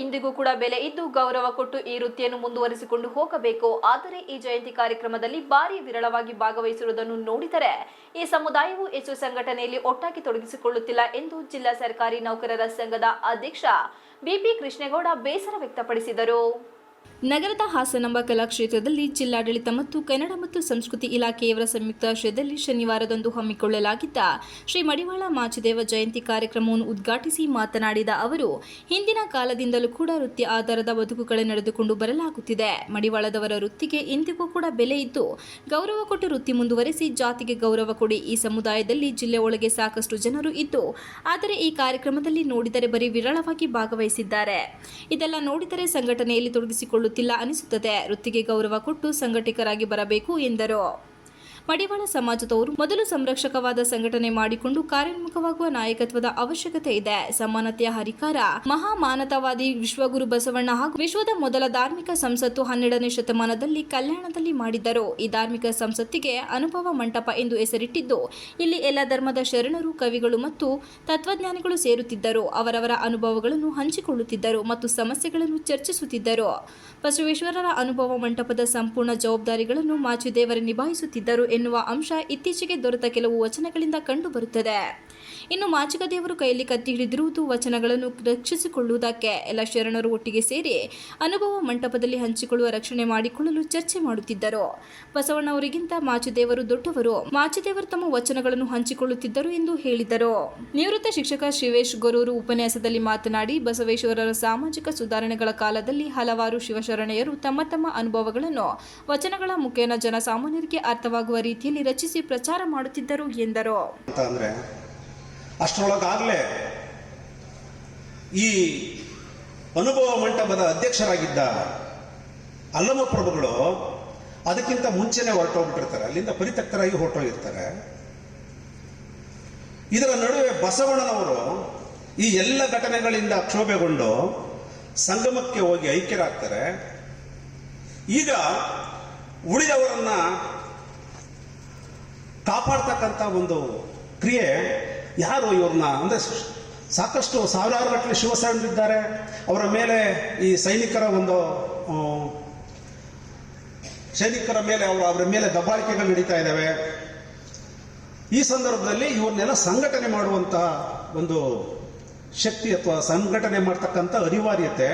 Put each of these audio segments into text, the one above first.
ಇಂದಿಗೂ ಕೂಡ ಬೆಲೆ ಇದ್ದು ಗೌರವ ಕೊಟ್ಟು ಈ ವೃತ್ತಿಯನ್ನು ಮುಂದುವರಿಸಿಕೊಂಡು ಹೋಗಬೇಕು. ಆದರೆ ಈ ಜಯಂತಿ ಕಾರ್ಯಕ್ರಮದಲ್ಲಿ ಭಾರಿ ವಿರಳವಾಗಿ ಭಾಗವಹಿಸಿರುವುದನ್ನು ನೋಡಿದರೆ ಈ ಸಮುದಾಯವು ಹೆಚ್ಚು ಸಂಘಟನೆಯಲ್ಲಿ ಒಟ್ಟಾಗಿ ತೊಡಗಿಸಿಕೊಳ್ಳುತ್ತಿಲ್ಲ ಎಂದು ಜಿಲ್ಲಾ ಸರ್ಕಾರಿ ನೌಕರರ ಸಂಘದ ಅಧ್ಯಕ್ಷ ಬಿಪಿ ಕೃಷ್ಣೇಗೌಡ ಬೇಸರ ವ್ಯಕ್ತಪಡಿಸಿದರು. ನಗರದ ಹಾಸನಂಬ ಕಲಾಕ್ಷೇತ್ರದಲ್ಲಿ ಜಿಲ್ಲಾಡಳಿತ ಮತ್ತು ಕನ್ನಡ ಮತ್ತು ಸಂಸ್ಕೃತಿ ಇಲಾಖೆಯವರ ಸಂಯುಕ್ತ ಸಂಯುಕ್ತಾಶ್ರಯದಲ್ಲಿ ಶನಿವಾರದಂದು ಹಮ್ಮಿಕೊಳ್ಳಲಾಗಿದ್ದ ಶ್ರೀ ಮಡಿವಾಳ ಮಾಚಿದೇವ ಜಯಂತಿ ಕಾರ್ಯಕ್ರಮವನ್ನು ಉದ್ಘಾಟಿಸಿ ಮಾತನಾಡಿದ ಅವರು, ಹಿಂದಿನ ಕಾಲದಿಂದಲೂ ಕೂಡ ವೃತ್ತಿ ಆಧಾರದ ಬದುಕುಗಳೇ ನಡೆದುಕೊಂಡು ಬರಲಾಗುತ್ತಿದೆ. ಮಡಿವಾಳದವರ ವೃತ್ತಿಗೆ ಇಂದಿಗೂ ಕೂಡ ಬೆಲೆ ಇದ್ದು, ಗೌರವ ಕೊಟ್ಟು ವೃತ್ತಿ ಮುಂದುವರೆಸಿ ಜಾತಿಗೆ ಗೌರವ ಕೊಡಿ ಈ ಸಮುದಾಯದಲ್ಲಿ ಜಿಲ್ಲೆ ಒಳಗೆ ಸಾಕಷ್ಟು ಜನರು ಇದ್ದು, ಆದರೆ ಈ ಕಾರ್ಯಕ್ರಮದಲ್ಲಿ ನೋಡಿದರೆ ಬರೀ ವಿರಳವಾಗಿ ಭಾಗವಹಿಸಿದ್ದಾರೆ. ಇದೆಲ್ಲ ನೋಡಿದರೆ ಸಂಘಟನೆಯಲ್ಲಿ ತೊಡಗಿಸಿಕೊಳ್ಳುತ್ತಿಲ್ಲ ಅನಿಸುತ್ತದೆ. ವೃತ್ತಿಗೆ ಗೌರವ ಕೊಟ್ಟು ಸಂಘಟಕರಾಗಿ ಬರಬೇಕು ಎಂದರು. ಮಡಿವಾಳ ಸಮಾಜದವರು ಮೊದಲು ಸಂರಕ್ಷಕವಾದ ಸಂಘಟನೆ ಮಾಡಿಕೊಂಡು ಕಾರ್ಯೋನ್ಮುಖವಾಗುವ ನಾಯಕತ್ವದ ಅವಶ್ಯಕತೆ ಇದೆ. ಸಮಾನತೆಯ ಹರಿಕಾರ, ಮಹಾಮಾನತವಾದಿ ವಿಶ್ವಗುರು ಬಸವಣ್ಣ ಹಾಗೂ ವಿಶ್ವದ ಮೊದಲ ಧಾರ್ಮಿಕ ಸಂಸತ್ತು ಹನ್ನೆರಡನೇ ಶತಮಾನದಲ್ಲಿ ಕಲ್ಯಾಣದಲ್ಲಿ ಮಾಡಿದ್ದರು. ಈ ಧಾರ್ಮಿಕ ಸಂಸತ್ತಿಗೆ ಅನುಭವ ಮಂಟಪ ಎಂದು ಹೆಸರಿಟ್ಟಿದ್ದು, ಇಲ್ಲಿ ಎಲ್ಲ ಧರ್ಮದ ಶರಣರು, ಕವಿಗಳು ಮತ್ತು ತತ್ವಜ್ಞಾನಿಗಳು ಸೇರುತ್ತಿದ್ದರು. ಅವರವರ ಅನುಭವಗಳನ್ನು ಹಂಚಿಕೊಳ್ಳುತ್ತಿದ್ದರು ಮತ್ತು ಸಮಸ್ಯೆಗಳನ್ನು ಚರ್ಚಿಸುತ್ತಿದ್ದರು. ಬಸವೇಶ್ವರರ ಅನುಭವ ಮಂಟಪದ ಸಂಪೂರ್ಣ ಜವಾಬ್ದಾರಿಗಳನ್ನು ಮಾಚಿದೇವರೇ ನಿಭಾಯಿಸುತ್ತಿದ್ದರು ಎನ್ನುವ ಅಂಶ ಇತ್ತೀಚೆಗೆ ದೊರೆತ ಕೆಲವು ವಚನಗಳಿಂದ ಕಂಡುಬರುತ್ತದೆ. ಇನ್ನು ಮಾಚಿಕ ದೇವರು ಕೈಯಲ್ಲಿ ಕತ್ತಿ ಹಿಡಿದಿರುವುದು, ವಚನಗಳನ್ನು ರಕ್ಷಿಸಿಕೊಳ್ಳುವುದಕ್ಕೆ ಎಲ್ಲ ಶರಣರು ಒಟ್ಟಿಗೆ ಸೇರಿ ಅನುಭವ ಮಂಟಪದಲ್ಲಿ ಹಂಚಿಕೊಳ್ಳುವ ರಕ್ಷಣೆ ಮಾಡಿಕೊಳ್ಳಲು ಚರ್ಚೆ ಮಾಡುತ್ತಿದ್ದರು. ಬಸವಣ್ಣವರಿಗಿಂತ ಮಾಚಿದೇವರು ದೊಡ್ಡವರು. ಮಾಚಿದೇವರು ತಮ್ಮ ವಚನಗಳನ್ನು ಹಂಚಿಕೊಳ್ಳುತ್ತಿದ್ದರು ಎಂದು ಹೇಳಿದರು. ನಿವೃತ್ತ ಶಿಕ್ಷಕ ಶಿವೇಶ್ ಗೊರೂರು ಉಪನ್ಯಾಸದಲ್ಲಿ ಮಾತನಾಡಿ, ಬಸವೇಶ್ವರರ ಸಾಮಾಜಿಕ ಸುಧಾರಣೆಗಳ ಕಾಲದಲ್ಲಿ ಹಲವಾರು ಶಿವಶರಣೆಯರು ತಮ್ಮ ತಮ್ಮ ಅನುಭವಗಳನ್ನು ವಚನಗಳ ಮುಖೇನ ಜನಸಾಮಾನ್ಯರಿಗೆ ಅರ್ಥವಾಗುವ ರೀತಿಯಲ್ಲಿ ರಚಿಸಿ ಪ್ರಚಾರ ಮಾಡುತ್ತಿದ್ದರು ಎಂದರು. ಅಷ್ಟರೊಳಗಾಗಲೇ ಈ ಅನುಭವ ಮಂಟಪದ ಅಧ್ಯಕ್ಷರಾಗಿದ್ದ ಅಲ್ಲಮ ಪ್ರಭುಗಳು ಅದಕ್ಕಿಂತ ಮುಂಚೆನೆ ಹೊರಟೋಗ್ಬಿಟ್ಟಿರ್ತಾರೆ. ಅಲ್ಲಿಂದ ಪರಿತಕ್ತರಾಗಿ ಹೊರಟೋಗಿರ್ತಾರೆ. ಇದರ ನಡುವೆ ಬಸವಣ್ಣನವರು ಈ ಎಲ್ಲ ಘಟನೆಗಳಿಂದ ಕ್ಷೋಭೆಗೊಂಡು ಸಂಗಮಕ್ಕೆ ಹೋಗಿ ಐಕ್ಯರಾಗ್ತಾರೆ. ಈಗ ಉಳಿದವರನ್ನ ಕಾಪಾಡ್ತಕ್ಕಂಥ ಒಂದು ಕ್ರಿಯೆ ಯಾರು ಇವ್ರನ್ನ? ಅಂದರೆ ಸಾಕಷ್ಟು ಸಾವಿರಾರು ಗಟ್ಟಲೆ ಶಿವಸೈನಿಕರಿದ್ದಾರೆ ಅವರ ಮೇಲೆ ಈ ಸೈನಿಕರ ಒಂದು ಸೈನಿಕರ ಮೇಲೆ ಅವರು ಅವರ ಮೇಲೆ ದಬ್ಬಾಳಿಕೆಗಳು ನಡೀತಾ ಇದ್ದಾವೆ. ಈ ಸಂದರ್ಭದಲ್ಲಿ ಇವ್ರನ್ನೆಲ್ಲ ಸಂಘಟನೆ ಮಾಡುವಂತಹ ಒಂದು ಶಕ್ತಿ ಅಥವಾ ಸಂಘಟನೆ ಮಾಡ್ತಕ್ಕಂಥ ಅನಿವಾರ್ಯತೆ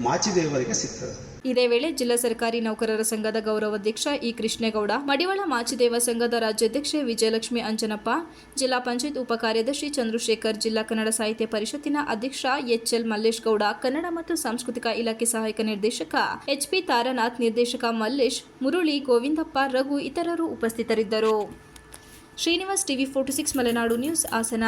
ಮಾಚಿದೇವರಿಗೆ ಸಿಗ್ತದೆ. ಇದೇ ವೇಳೆ ಜಿಲ್ಲಾ ಸರ್ಕಾರಿ ನೌಕರರ ಸಂಘದ ಗೌರವಾಧ್ಯಕ್ಷ ಇ ಕೃಷ್ಣೇಗೌಡ, ಮಡಿವಾಳ ಮಾಚಿದೇವ ಸಂಘದ ರಾಜ್ಯಾಧ್ಯಕ್ಷೆ ವಿಜಯಲಕ್ಷ್ಮಿ ಅಂಜನಪ್ಪ, ಜಿಲ್ಲಾ ಪಂಚಾಯತ್ ಉಪ ಕಾರ್ಯದರ್ಶಿ ಚಂದ್ರಶೇಖರ್, ಜಿಲ್ಲಾ ಕನ್ನಡ ಸಾಹಿತ್ಯ ಪರಿಷತ್ತಿನ ಅಧ್ಯಕ್ಷ ಎಚ್ಎಲ್ ಮಲ್ಲೇಶ್ ಗೌಡ ಕನ್ನಡ ಮತ್ತು ಸಾಂಸ್ಕೃತಿಕ ಇಲಾಖೆ ಸಹಾಯಕ ನಿರ್ದೇಶಕ ಎಚ್ಪಿ ತಾರಾನಾಥ್, ನಿರ್ದೇಶಕ ಮಲ್ಲೇಶ್, ಮುರುಳಿ ಗೋವಿಂದಪ್ಪ, ರಘು ಇತರರು ಉಪಸ್ಥಿತರಿದ್ದರು. Srinivas TV forty six Malenadu news Hassan.